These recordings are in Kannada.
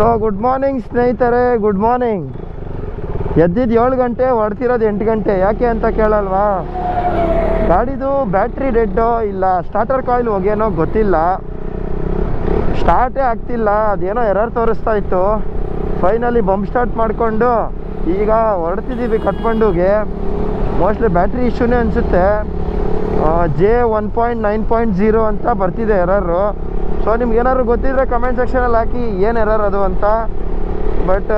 ಸೊ ಗುಡ್ ಮಾರ್ನಿಂಗ್ ಸ್ನೇಹಿತರೆ ಗುಡ್ ಮಾರ್ನಿಂಗ್ ಎದ್ದಿದ್ದು ಏಳು ಗಂಟೆ, ಹೊಡ್ತಿರೋದು ಎಂಟು ಗಂಟೆ, ಯಾಕೆ ಅಂತ ಕೇಳಲ್ವಾ? ಗಾಡಿದು ಬ್ಯಾಟ್ರಿ ಡೆಡ್ಡೋ ಇಲ್ಲ ಸ್ಟಾರ್ಟರ್ ಕಾಯಿಲ್ ಹೋಗೇನೋ ಗೊತ್ತಿಲ್ಲ. ಸ್ಟಾರ್ಟೇ ಆಗ್ತಿಲ್ಲ, ಅದೇನೋ ಎರರ್ ತೋರಿಸ್ತಾ ಇತ್ತು. ಫೈನಲಿ ಬಂಪ್ ಸ್ಟಾರ್ಟ್ ಮಾಡಿಕೊಂಡು, ಈಗ ಹೊರಡ್ತಿದ್ದೀವಿ ಕಟ್ಮಂಡುಗೆ ಮೋಸ್ಟ್ಲಿ ಬ್ಯಾಟ್ರಿ ಇಶ್ಯೂನೇ ಅನಿಸುತ್ತೆ. J one point nine point zero ಅಂತ ಬರ್ತಿದೆ ಎರರು ಸೊ ನಿಮ್ಗೆ ಏನಾದ್ರು ಗೊತ್ತಿದ್ರೆ ಕಮೆಂಟ್ ಸೆಕ್ಷನಲ್ಲಿ ಹಾಕಿ ಏನು ಎರರ್ ಅದು ಅಂತ. ಬಟ್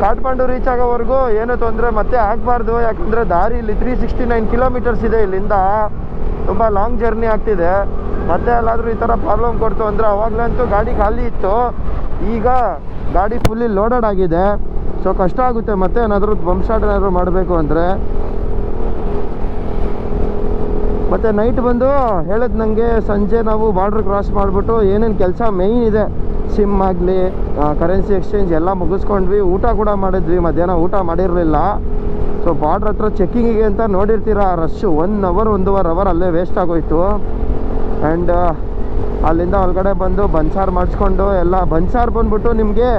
ಕಾಠ್ಮಂಡು ರೀಚ್ ಆಗೋವರೆಗೂ ಏನು ತೊಂದರೆ ಮತ್ತೆ ಆಗಬಾರ್ದು. ಯಾಕಂದರೆ ದಾರಿ ಇಲ್ಲಿ ತ್ರೀ ಸಿಕ್ಸ್ಟಿ ನೈನ್ ಕಿಲೋಮೀಟರ್ಸ್ ಇದೆ ಇಲ್ಲಿಂದ. ತುಂಬ ಲಾಂಗ್ ಜರ್ನಿ ಆಗ್ತಿದೆ. ಮತ್ತೆ ಎಲ್ಲಾದರೂ ಈ ಥರ ಪ್ರಾಬ್ಲಮ್ ಕೊಡ್ತು ಅಂದರೆ ಅವಾಗಲಂತೂ ಗಾಡಿ ಖಾಲಿ ಇತ್ತು. ಈಗ ಗಾಡಿ ಫುಲ್ಲಿ ಲೋಡೆಡ್ ಆಗಿದೆ. ಸೊ ಕಷ್ಟ ಆಗುತ್ತೆ ಮತ್ತೆ ಏನಾದರೂ ಬಂಪ್ ಸ್ಟಾರ್ಟ್ ಏನಾದರೂ ಮಾಡಬೇಕು ಅಂದರೆ. ಮತ್ತು ನೈಟ್ ಬಂದು ಹೇಳಿದ್ ನನಗೆ ಸಂಜೆ ನಾವು ಬಾರ್ಡ್ರ್ ಕ್ರಾಸ್ ಮಾಡಿಬಿಟ್ಟು ಏನೇನು ಕೆಲಸ ಮೇಯ್ನ್ ಇದೆ. ಸಿಮ್ ಆಗಲಿ ಕರೆನ್ಸಿ ಎಕ್ಸ್ಚೇಂಜ್ ಎಲ್ಲ ಮುಗಿಸ್ಕೊಂಡ್ವಿ. ಊಟ ಕೂಡ ಮಾಡಿದ್ವಿ. ಮಧ್ಯಾಹ್ನ ಊಟ ಮಾಡಿರಲಿಲ್ಲ. ಸೊ ಬಾರ್ಡ್ರ್ ಹತ್ರ ಚೆಕ್ಕಿಂಗಿಗೆ ಅಂತ ನೋಡಿರ್ತೀರ? ರಶ್ ಒನ್ ಅವರ್ ಒಂದೂವರೆ ಅವರ್ ಅಲ್ಲೇ ವೇಸ್ಟ್ ಆಗೋಯ್ತು. ಆ್ಯಂಡ್ ಅಲ್ಲಿಂದ ಒಳಗಡೆ ಬಂದು ಬನ್ಸಾರು ಮಾಡಿಸ್ಕೊಂಡು ಎಲ್ಲ ಬನ್ಸಾರು ಬಂದ್ಬಿಟ್ಟು ನಿಮಗೆ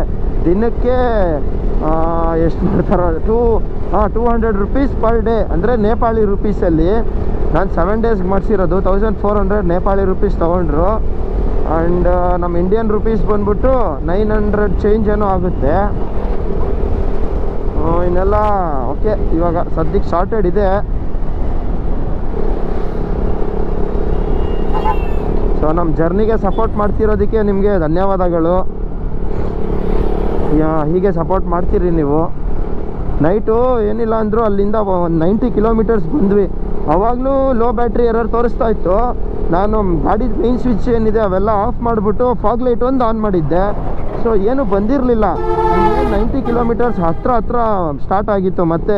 ದಿನಕ್ಕೆ ಎಷ್ಟು ಮಾಡ್ತಾರೆ ಟೂ ಹಾಂ two hundred rupees per day ಅಂದರೆ ನೇಪಾಳಿ ರುಪೀಸಲ್ಲಿ ನಾನು ಸೆವೆನ್ ಡೇಸ್ಗೆ ಮಾಡಿಸಿರೋದು thousand four hundred Nepali rupees ತೊಗೊಂಡ್ರು. ಆ್ಯಂಡ್ ನಮ್ಮ ಇಂಡಿಯನ್ ರುಪೀಸ್ ಬಂದ್ಬಿಟ್ಟು ನೈನ್ ಹಂಡ್ರೆಡ್ ಚೇಂಜ್ ಏನೋ ಆಗುತ್ತೆ. ಇನ್ನೆಲ್ಲ ಓಕೆ ಇವಾಗ ಸದ್ಯಕ್ಕೆ ಶಾರ್ಟೆಡ್ ಇದೆ. ಸೊ ನಮ್ಮ ಜರ್ನಿಗೆ ಸಪೋರ್ಟ್ ಮಾಡ್ತಿರೋದಕ್ಕೆ ನಿಮಗೆ ಧನ್ಯವಾದಗಳು. ಹೀಗೆ ಸಪೋರ್ಟ್ ಮಾಡ್ತೀರಿ ನೀವು. ನೈಟು ಏನಿಲ್ಲ ಅಂದರೂ ಅಲ್ಲಿಂದ ಒಂದು ನೈಂಟಿ ಕಿಲೋಮೀಟರ್ಸ್ ಬಂದ್ವಿ. ಅವಾಗಲೂ ಲೋ ಬ್ಯಾಟ್ರಿ ಎರರ್ ತೋರಿಸ್ತಾ ಇತ್ತು. ನಾನು ಗಾಡಿ ಮೇನ್ ಸ್ವಿಚ್ ಏನಿದೆ ಅವೆಲ್ಲ ಆಫ್ ಮಾಡಿಬಿಟ್ಟು ಫಾಗ್ ಲೈಟ್ ಒಂದು ಆನ್ ಮಾಡಿದ್ದೆ. ಸೊ ಏನು ಬಂದಿರಲಿಲ್ಲ. ನೈಂಟಿ ಕಿಲೋಮೀಟರ್ಸ್ ಹತ್ರ ಹತ್ರ ಸ್ಟಾರ್ಟ್ ಆಗಿತ್ತು. ಮತ್ತು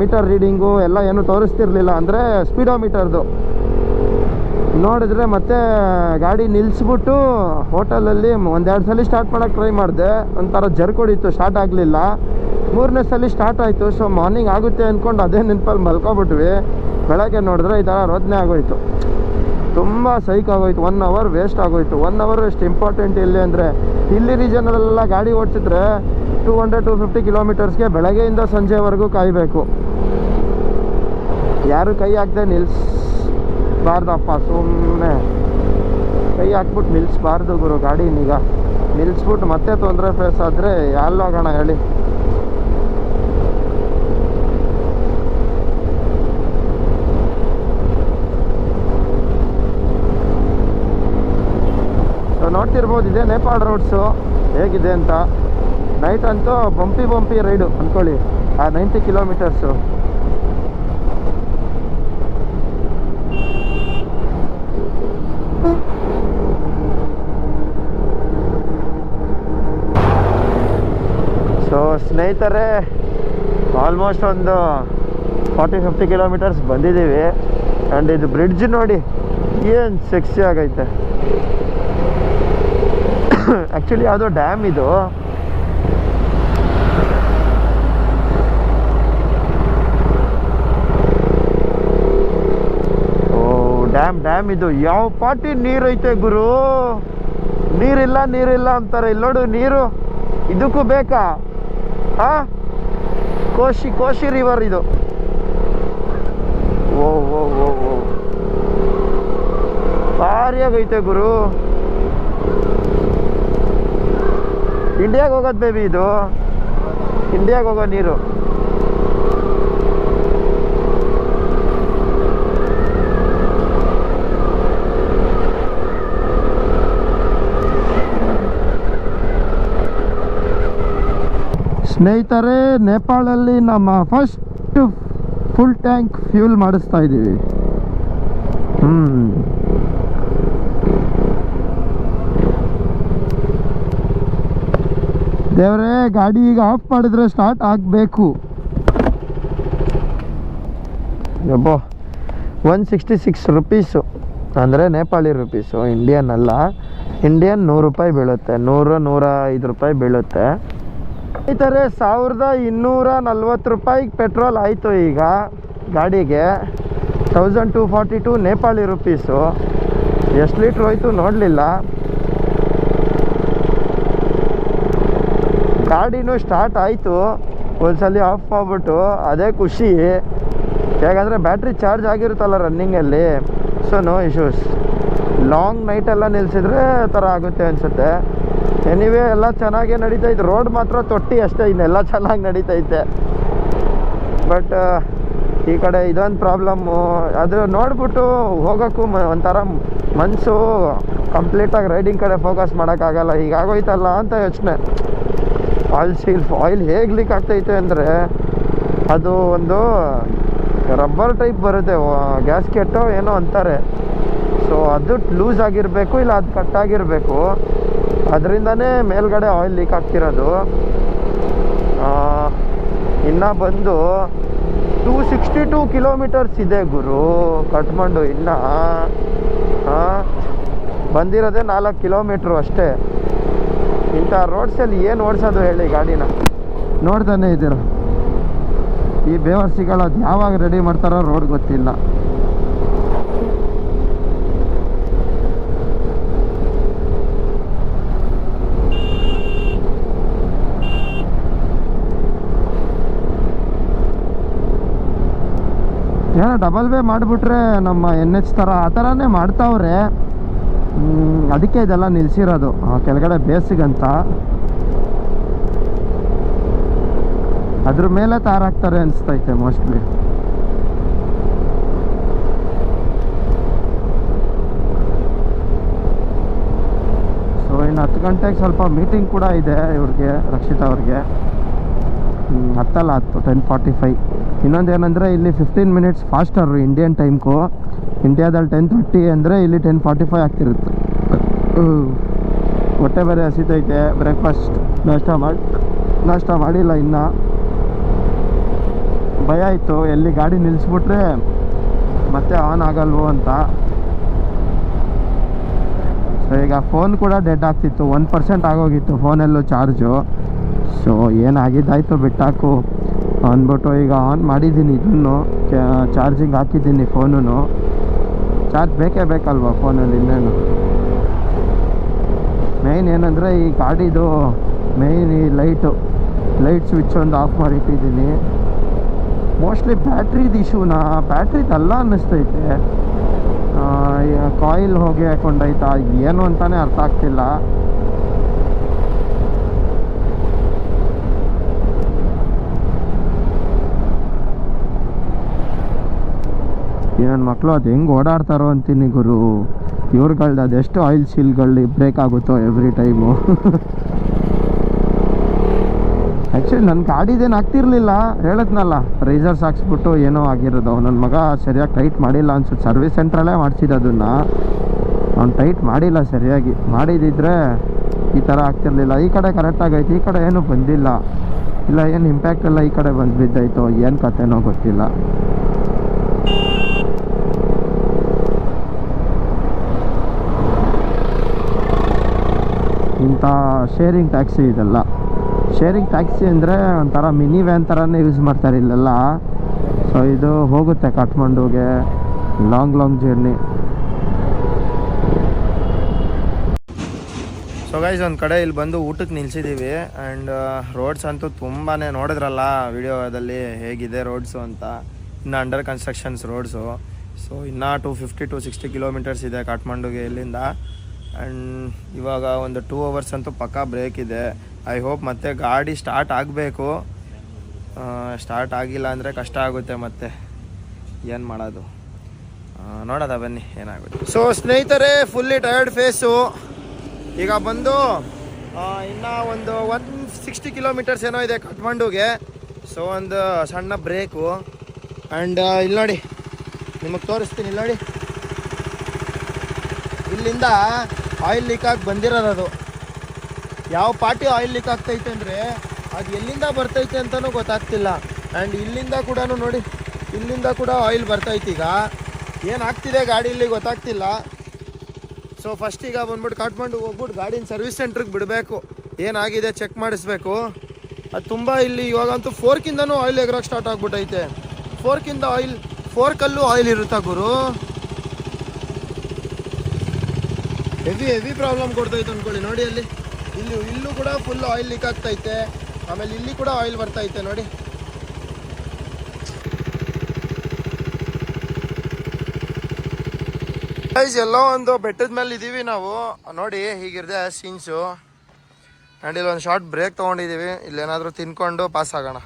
ಮೀಟರ್ ರೀಡಿಂಗು ಎಲ್ಲ ಏನು ತೋರಿಸ್ತಿರ್ಲಿಲ್ಲ. ಅಂದರೆ ಸ್ಪೀಡೋ ಮೀಟರ್ದು ನೋಡಿದ್ರೆ ಮತ್ತೆ ಗಾಡಿ ನಿಲ್ಲಿಸ್ಬಿಟ್ಟು ಹೋಟೆಲಲ್ಲಿ ಒಂದೆರಡು ಸಲ ಸ್ಟಾರ್ಟ್ ಮಾಡೋಕೆ ಟ್ರೈ ಮಾಡಿದೆ. ಒಂಥರ ಜರ್ಕೊಡಿತ್ತು ಸ್ಟಾರ್ಟ್ ಆಗಲಿಲ್ಲ. ಮೂರನೇ ಸಲ ಸ್ಟಾರ್ಟ್ ಆಯಿತು. ಸೊ ಮಾರ್ನಿಂಗ್ ಆಗುತ್ತೆ ಅಂದ್ಕೊಂಡು ಅದೇ ನೆನಪಲ್ಲಿ ಮಲ್ಕೊಬಿಟ್ವಿ. ಬೆಳಗ್ಗೆ ನೋಡಿದ್ರೆ ಈ ಥರ ರೋದನೆ ಆಗೋಯ್ತು. ತುಂಬ ಸೈಕ್ ಆಗೋಯ್ತು. ಒನ್ ಅವರ್ ವೇಸ್ಟ್ ಆಗೋಯ್ತು. ಒನ್ ಅವರ್ ಎಷ್ಟು ಇಂಪಾರ್ಟೆಂಟ್ ಇಲ್ಲಿ ಅಂದರೆ ಇಲ್ಲಿ ರೀಜನಲ್ಲೆಲ್ಲ ಗಾಡಿ ಓಡಿಸಿದ್ರೆ ಟೂ ಹಂಡ್ರೆಡ್ ಟು ಫಿಫ್ಟಿ ಕಿಲೋಮೀಟರ್ಸ್ಗೆ ಬೆಳಗ್ಗೆಯಿಂದ ಸಂಜೆವರೆಗೂ ಕಾಯಬೇಕು. ಯಾರು ಕೈ ಹಾಕದೆ ನಿಲ್ಲಿಸ್ಬಾರ್ದಪ್ಪ ಸುಮ್ಮನೆ ಕೈ ಹಾಕ್ಬಿಟ್ಟು ನಿಲ್ಲಿಸ್ಬಾರ್ದು ಗುರು ಗಾಡಿನೀಗ ನಿಲ್ಲಿಸ್ಬಿಟ್ಟು ಮತ್ತೆ ತೊಂದರೆ ಫೇಸ್ ಆದರೆ ಹೋಗೋಣ ಹೇಳಿ. ಸೊ ನೋಡ್ತಿರ್ಬೋದು ಇದೆ ನೇಪಾಳ ರೋಡ್ಸು ಹೇಗಿದೆ ಅಂತ. ನೈಟ್ ಅಂತೂ ಬಂಪಿ ಬಂಪಿ ರೈಡು ಅಂದ್ಕೊಳ್ಳಿ ಆ ನೈಂಟಿ ಕಿಲೋಮೀಟರ್ಸು ಸೊ ಸ್ನೇಹಿತರೆ ಆಲ್ಮೋಸ್ಟ್ ಒಂದು ಫಾರ್ಟಿ ಫಿಫ್ಟಿ ಕಿಲೋಮೀಟರ್ಸ್ ಬಂದಿದ್ದೀವಿ. ಆ್ಯಂಡ್ ಇದು ಬ್ರಿಡ್ಜ್ ನೋಡಿ, ಏನು ಸೆಕ್ಸಿ ಆಗೈತೆ. ಆ್ಯಕ್ಚುಲಿ ಯಾವುದೋ ಡ್ಯಾಮ್ ಇದು. ಓ ಡ್ಯಾಮ್ ಡ್ಯಾಮ್ ಇದು. ಯಾವ ಪಾಟಿ ನೀರೈತೆ ಗುರು? ನೀರಿಲ್ಲ ನೀರಿಲ್ಲ ಅಂತಾರೆ. ಇಲ್ಲಿ ನೋಡು, ನೀರು. ಇದಕ್ಕೂ ಬೇಕಾ? ಹಾ? ಕೋಶಿ ಕೋಶಿ ರಿವರ್ ಇದು. ಓ ಓ ಓ ಓ. ಆಗೈತೆ ಗುರು. ಇಂಡಿಯಾಗೆ ಹೋಗೋದು ಬೇಬಿ ಇದು. ಇಂಡಿಯಾಗೆ ಹೋಗೋ ನೀರು. ಸ್ನೇಹಿತರೆ, ನೇಪಾಳಲ್ಲಿ ನಮ್ಮ ಫಸ್ಟ್ ಫುಲ್ ಟ್ಯಾಂಕ್ ಫ್ಯೂಲ್ ಮಾಡಿಸ್ತಾ ಇದ್ದೀವಿ ಹ್ಞೂ ದೇವರೇ, ಗಾಡಿ ಈಗ ಆಫ್ ಮಾಡಿದ್ರೆ ಸ್ಟಾರ್ಟ್ ಆಗಬೇಕು. ಯಬ್ಬೋ ಒನ್ ಸಿಕ್ಸ್ಟಿ ಸಿಕ್ಸ್ ರುಪೀಸು ಅಂದರೆ ನೇಪಾಳಿ ರುಪೀಸು ಇಂಡಿಯನ್ ಅಲ್ಲ. ಇಂಡಿಯನ್ ನೂರು ರೂಪಾಯಿ ಬೀಳುತ್ತೆ, ನೂರು, ನೂರ ಐದು ರೂಪಾಯಿ ಬೀಳುತ್ತೆ. ಸ್ನೇಹಿತರೆ ಸಾವಿರದ ಇನ್ನೂರ ನಲ್ವತ್ತು ರೂಪಾಯಿಗೆ ಪೆಟ್ರೋಲ್ ಆಯಿತು ಈಗ ಗಾಡಿಗೆ. Thousand two forty two Nepali rupees ಎಷ್ಟು ಲೀಟ್ರ್ ಹೋಯ್ತು ನೋಡಲಿಲ್ಲ. ಗಾಡಿನೂ ಸ್ಟಾರ್ಟ್ ಆಯಿತು. ಒಂದ್ಸಲ ಆಫ್ ಮಾಡ್ಬಿಟ್ಟು ಅದೇ ಖುಷಿ. ಯಾಕಂದರೆ ಬ್ಯಾಟ್ರಿ ಚಾರ್ಜ್ ಆಗಿರುತ್ತಲ್ಲ ರನ್ನಿಂಗಲ್ಲಿ ಸೊ ನೋ ಇಶ್ಯೂಸ್ ಲಾಂಗ್ ನೈಟೆಲ್ಲ ನಿಲ್ಲಿಸಿದ್ರೆ ಥರ ಆಗುತ್ತೆ ಅನಿಸುತ್ತೆ. ಎನಿವೇ ಎಲ್ಲ ಚೆನ್ನಾಗೇ ನಡೀತೈತೆ ರೋಡ್ ಮಾತ್ರ ತೊಟ್ಟಿ ಅಷ್ಟೇ, ಇನ್ನೆಲ್ಲ ಚೆನ್ನಾಗಿ ನಡೀತೈತೆ. ಬಟ್ ಈ ಕಡೆ ಇದೊಂದು ಪ್ರಾಬ್ಲಮ್ಮು ಅದು ನೋಡ್ಬಿಟ್ಟು ಹೋಗೋಕ್ಕೂ ಒಂಥರ ಮನಸ್ಸು ಕಂಪ್ಲೀಟಾಗಿ ರೈಡಿಂಗ್ ಕಡೆ ಫೋಕಸ್ ಮಾಡೋಕ್ಕಾಗಲ್ಲ. ಹೀಗಾಗೋಯ್ತಲ್ಲ ಅಂತ ಯೋಚನೆ. ಆಯಿಲ್ ಸೀಲ್ ಆಯಿಲ್ ಹೇಗೆ ಲೀಕ್ ಆಗ್ತೈತೆ ಅಂದರೆ ಅದು ಒಂದು ರಬ್ಬರ್ ಟೈಪ್ ಬರುತ್ತೆ ಗ್ಯಾಸ್ ಕೆಟ್ಟೋ ಏನೋ ಅಂತಾರೆ. ಸೊ ಅದು ಲೂಸ್ ಆಗಿರಬೇಕು ಇಲ್ಲ ಅದು ಕಟ್ಟಾಗಿರಬೇಕು ಅದರಿಂದನೇ ಮೇಲ್ಗಡೆ ಆಯಿಲ್ ಲೀಕ್ ಆಗ್ತಿರೋದು. ಇನ್ನು ಬಂದು ಟೂ ಸಿಕ್ಸ್ಟಿ ಟೂ ಕಿಲೋಮೀಟರ್ಸ್ ಇದೆ ಗುರು ಕಟ್ಮಂಡು ಇನ್ನು. ಬಂದಿರೋದೇ ನಾಲ್ಕು ಕಿಲೋಮೀಟ್ರು ಅಷ್ಟೇ. ಇಂಥ ರೋಡ್ಸಲ್ಲಿ ಏನು ಓಡಿಸೋದು ಹೇಳಿ ಗಾಡಿನ? ನೋಡ್ತಾನೆ ಇದ್ದೀರ. ಈ ಬೇವರ್ಸಿಗಳು ಅದು ಯಾವಾಗ ರೆಡಿ ಮಾಡ್ತಾರೋ ರೋಡ್ ಗೊತ್ತಿಲ್ಲ. ಏನೋ ಡಬಲ್ ವೇ ಮಾಡಿಬಿಟ್ರೆ ನಮ್ಮ ಎನ್ ಎಚ್ ಥರ ಆ ಥರನೇ ಮಾಡ್ತಾವ್ರೆ. ಅದಕ್ಕೆ ಇದೆಲ್ಲ ನಿಲ್ಸಿರೋದು. ಕೆಳಗಡೆ ಬೇಸಿಗಂತ ಅದ್ರ ಮೇಲೆ ತಾರಾಗ್ತಾರೆ ಅನಿಸ್ತೈತೆ ಮೋಸ್ಟ್ಲಿ ಸೊ ಇನ್ನು ಹತ್ತು ಗಂಟೆಗೆ ಸ್ವಲ್ಪ ಮೀಟಿಂಗ್ ಕೂಡ ಇದೆ ಇವ್ರಿಗೆ, ರಕ್ಷಿತಾ ಅವ್ರಿಗೆ. ಹತ್ತಲ್ಲ ಹತ್ತು ಟೆನ್ ಫಾರ್ಟಿ ಫೈವ್ ಇನ್ನೊಂದು ಏನಂದರೆ ಇಲ್ಲಿ ಫಿಫ್ಟೀನ್ ಮಿನಿಟ್ಸ್ ಫಾಸ್ಟರು ಇಂಡಿಯನ್ ಟೈಮ್ಗೂ ಇಂಡಿಯಾದಲ್ಲಿ ಟೆನ್ ತರ್ಟಿ ಅಂದರೆ ಇಲ್ಲಿ ಟೆನ್ ಫಾರ್ಟಿ ಫೈವ್ ಆಗ್ತಿರುತ್ತೆ. ಹೊಟ್ಟೆ ಬೇರೆ ಹಸಿತೈತೆ ಬ್ರೇಕ್ಫಾಸ್ಟ್ ನಾಷ್ಟ ಮಾಡಿ ನಾಷ್ಟ ಮಾಡಿಲ್ಲ ಇನ್ನು. ಭಯ ಆಯಿತು ಎಲ್ಲಿ ಗಾಡಿ ನಿಲ್ಲಿಸ್ಬಿಟ್ರೆ ಮತ್ತೆ ಆನ್ ಆಗಲ್ವೋ ಅಂತ. ಸೊ ಈಗ ಫೋನ್ ಕೂಡ ಡೆಡ್ ಆಗ್ತಿತ್ತು ಒನ್ ಪರ್ಸೆಂಟ್ ಆಗೋಗಿತ್ತು ಫೋನಲ್ಲೂ ಚಾರ್ಜು ಸೊ ಏನಾಗಿದ್ದಾಯ್ತು ಬಿಟ್ಟಾಕು. ಅಂದ್ಬಿಟ್ಟು ಈಗ ಆನ್ ಮಾಡಿದ್ದೀನಿ ಇದನ್ನು. ಚಾರ್ಜಿಂಗ್ ಹಾಕಿದ್ದೀನಿ ಫೋನು ಚಾರ್ಜ್ ಬೇಕೇ ಬೇಕಲ್ವಾ ಫೋನಲ್ಲಿ ಇನ್ನೇನು? ಮೇಯ್ನ್ ಏನಂದರೆ ಈ ಗಾಡಿದು ಮೇಯ್ನ್ ಈ ಲೈಟು ಲೈಟ್ ಸ್ವಿಚ್ ಒಂದು ಆಫ್ ಮಾಡಿಟ್ಟಿದ್ದೀನಿ. ಮೋಸ್ಟ್ಲಿ ಬ್ಯಾಟ್ರಿದು ಇಶ್ಯೂನಾ ಬ್ಯಾಟ್ರಿದಲ್ಲ ಅನ್ನಿಸ್ತೈತೆ. ಕಾಯಿಲ್ ಹೋಗಿ ಹಾಕೊಂಡೈತಾ ಏನು ಅಂತಲೇ ಅರ್ಥ ಆಗ್ತಿಲ್ಲ. ನನ್ನ ಮಕ್ಕಳು ಅದು ಹೆಂಗೆ ಓಡಾಡ್ತಾರೋ ಅಂತೀನಿ ಗುರು. ಇವ್ರುಗಳ್ದು ಅದೆಷ್ಟು ಆಯಿಲ್ ಸೀಲ್ಗಳು ಬ್ರೇಕ್ ಆಗುತ್ತೋ ಎವ್ರಿ ಟೈಮು ಆ್ಯಕ್ಚುಲಿ ನನ್ನ ಗಾಡಿದೇನು ಆಗ್ತಿರ್ಲಿಲ್ಲ. ಹೇಳದ್ನಲ್ಲ ರೈಸರ್ಸ್ ಹಾಕ್ಸ್ಬಿಟ್ಟು ಏನೋ ಆಗಿರೋದು. ನನ್ನ ಮಗ ಸರಿಯಾಗಿ ಟೈಟ್ ಮಾಡಿಲ್ಲ ಅನ್ಸುತ್ತೆ. ಸರ್ವಿಸ್ ಸೆಂಟ್ರಲ್ಲೇ ಮಾಡಿಸಿದ್ದು ಅದನ್ನು. ಅವ್ನು ಟೈಟ್ ಮಾಡಿಲ್ಲ ಸರಿಯಾಗಿ. ಮಾಡಿದಿದ್ರೆ ಈ ಥರ ಆಗ್ತಿರ್ಲಿಲ್ಲ. ಈ ಕಡೆ ಕರೆಕ್ಟಾಗೈತೆ ಈ ಕಡೆ ಏನೂ ಬಂದಿಲ್ಲ. ಇಲ್ಲ, ಏನು ಇಂಪ್ಯಾಕ್ಟ್ ಎಲ್ಲ ಈ ಕಡೆ ಬಂದು ಬಿದ್ದೈತೋ, ಏನು ಕತೆನೋ ಗೊತ್ತಿಲ್ಲ. ಇಂಥ ಶೇರಿಂಗ್ ಟ್ಯಾಕ್ಸಿ ಇದೆಲ್ಲ. ಶೇರಿಂಗ್ ಟ್ಯಾಕ್ಸಿ ಅಂದರೆ ಒಂಥರ ಮಿನಿ ವ್ಯಾನ್ ಥರನೇ ಯೂಸ್ ಮಾಡ್ತಾರೆ ಇಲ್ಲೆಲ್ಲ. ಸೊ ಇದು ಹೋಗುತ್ತೆ ಕಾಠ್ಮಂಡುಗೆ long long journey so guys ಒಂದು ಕಡೆ ಇಲ್ಲಿ ಬಂದು ಊಟಕ್ಕೆ ನಿಲ್ಸಿದ್ದೀವಿ ಆ್ಯಂಡ್ ರೋಡ್ಸ್ ಅಂತೂ ತುಂಬಾ ನೋಡಿದ್ರಲ್ಲ ವಿಡಿಯೋದಲ್ಲಿ ಹೇಗಿದೆ ರೋಡ್ಸು ಅಂತ. ಇನ್ನು ಅಂಡರ್ ಕನ್ಸ್ಟ್ರಕ್ಷನ್ಸ್ ರೋಡ್ಸು ಸೊ ಇನ್ನೂ two fifty to sixty kilometres ಇದೆ ಕಾಠ್ಮಂಡುಗೆ ಇಲ್ಲಿಂದ. ಆ್ಯಂಡ್ ಇವಾಗ ಒಂದು ಟೂ ಅವರ್ಸ್ ಅಂತೂ ಪಕ್ಕಾ ಬ್ರೇಕ್ ಇದೆ. ಐ ಹೋಪ್ ಮತ್ತೆ ಗಾಡಿ ಸ್ಟಾರ್ಟ್ ಆಗಬೇಕು. ಸ್ಟಾರ್ಟ್ ಆಗಿಲ್ಲ ಅಂದರೆ ಕಷ್ಟ ಆಗುತ್ತೆ ಮತ್ತೆ. ಏನು ಮಾಡೋದು? ನೋಡೋದ ಬನ್ನಿ, ಏನಾಗುತ್ತೆ. ಸೊ ಸ್ನೇಹಿತರೆ ಫುಲ್ಲಿ ಟಯರ್ಡ್ ಫೇಸು ಈಗ ಬಂದು ಇನ್ನ ಒಂದು ಒನ್ ಸಿಕ್ಸ್ಟಿ ಕಿಲೋಮೀಟರ್ಸ್ ಏನೋ ಇದೆ ಕಠ್ಮಂಡುಗೆ ಸೊ ಒಂದು ಸಣ್ಣ ಬ್ರೇಕು ಆ್ಯಂಡ್ ಇಲ್ಲಿ ನೋಡಿ ನಿಮಗೆ ತೋರಿಸ್ತೀನಿ ಇಲ್ಲಿ ನೋಡಿ ಇಲ್ಲಿಂದ ಆಯಿಲ್ ಲೀಕ್ ಆಗಿ ಬಂದಿರೋದು ಯಾವ ಪಾರ್ಟಿ ಆಯಿಲ್ ಲೀಕ್ ಆಗ್ತೈತೆ ಅಂದರೆ ಅದು ಎಲ್ಲಿಂದ ಬರ್ತೈತೆ ಅಂತಲೂ ಗೊತ್ತಾಗ್ತಿಲ್ಲ. ಆ್ಯಂಡ್ ಇಲ್ಲಿಂದ ಕೂಡ ನೋಡಿ, ಇಲ್ಲಿಂದ ಕೂಡ ಆಯಿಲ್ ಬರ್ತೈತೆ ಈಗ. ಏನಾಗ್ತಿದೆ ಗಾಡಿಯಲ್ಲಿ ಗೊತ್ತಾಗ್ತಿಲ್ಲ. ಸೊ ಫಸ್ಟ್ ಈಗ ಬಂದ್ಬಿಟ್ಟು ಕಾಟ್ಮಂಡು ಹೋಗ್ಬಿಟ್ಟು ಗಾಡಿನ ಸರ್ವಿಸ್ ಸೆಂಟ್ರಿಗೆ ಬಿಡಬೇಕು. ಏನಾಗಿದೆ ಚೆಕ್ ಮಾಡಿಸ್ಬೇಕು. ಅದು ತುಂಬ ಇಲ್ಲಿ ಇವಾಗಂತೂ ಫೋರ್ಕಿಂದನೂ ಆಯಿಲ್ ಎಗರೋಕ್ಕೆ ಸ್ಟಾರ್ಟ್ ಆಗ್ಬಿಟ್ಟೈತೆ ಫೋರ್ಕಿಂದ ಆಯಿಲ್ ಫೋರ್ಕಲ್ಲೂ ಆಯಿಲ್ ಇರುತ್ತಾ ಗುರು? ಹೆವಿ ಹೆವಿ ಪ್ರಾಬ್ಲಮ್ ಕೊಡ್ತೈತೆ ಅನ್ಕೊಳ್ಳಿ. ನೋಡಿ ಅಲ್ಲಿ. ಇಲ್ಲಿ, ಇಲ್ಲೂ ಕೂಡ ಫುಲ್ ಆಯಿಲ್ ಲೀಕ್ ಆಗ್ತೈತೆ. ಆಮೇಲೆ ಇಲ್ಲಿ ಕೂಡ ಆಯಿಲ್ ಬರ್ತೈತೆ ನೋಡಿ. ಗೈಸ್ ಎಲ್ಲೋ ಒಂದು ಬೆಟ್ಟದ ಮೇಲೆ ಇದ್ದೀವಿ ನಾವು. ನೋಡಿ, ಹೀಗಿರದೆ ಸೀನ್ಸು ಆ್ಯಂಡ್ ಇಲ್ಲಿ ಒಂದು ಶಾರ್ಟ್ ಬ್ರೇಕ್ ತೊಗೊಂಡಿದ್ದೀವಿ ಇಲ್ಲೇನಾದರೂ ತಿನ್ಕೊಂಡು ಪಾಸ್ ಆಗೋಣ.